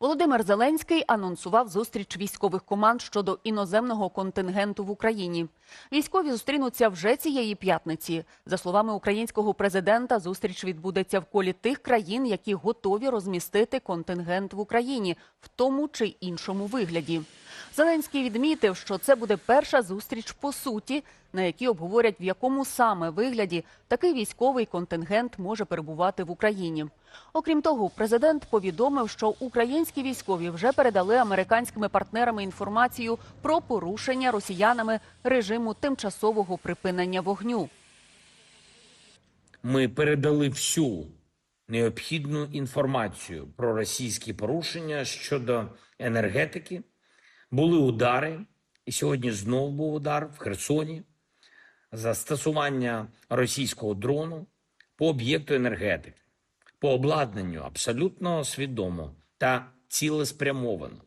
Володимир Зеленський анонсував зустріч військових команд щодо іноземного контингенту в Україні. Військові зустрінуться вже цієї п'ятниці. За словами українського президента, зустріч відбудеться в колі тих країн, які готові розмістити контингент в Україні в тому чи іншому вигляді. Зеленський відмітив, що це буде перша зустріч по суті, на якій обговорять, в якому саме вигляді такий військовий контингент може перебувати в Україні. Окрім того, президент повідомив, що українські військові вже передали американськими партнерами інформацію про порушення росіянами режиму тимчасового припинення вогню. Ми передали всю необхідну інформацію про російські порушення щодо енергетики. Були удари, і сьогодні знову був удар в Херсоні застосування російського дрону по об'єкту енергетики, по обладнанню абсолютно свідомо та цілеспрямовано.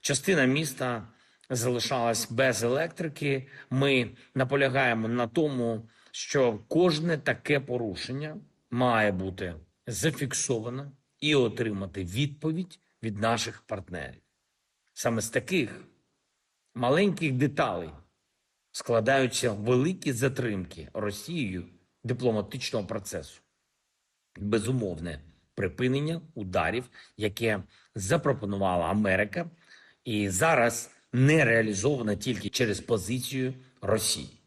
Частина міста залишалась без електрики. Ми наполягаємо на тому, що кожне таке порушення має бути зафіксовано і отримати відповідь від наших партнерів. Саме з таких маленьких деталей складаються великі затримки Росією дипломатичного процесу. Безумовне припинення ударів, яке запропонувала Америка, і зараз не реалізовано тільки через позицію Росії.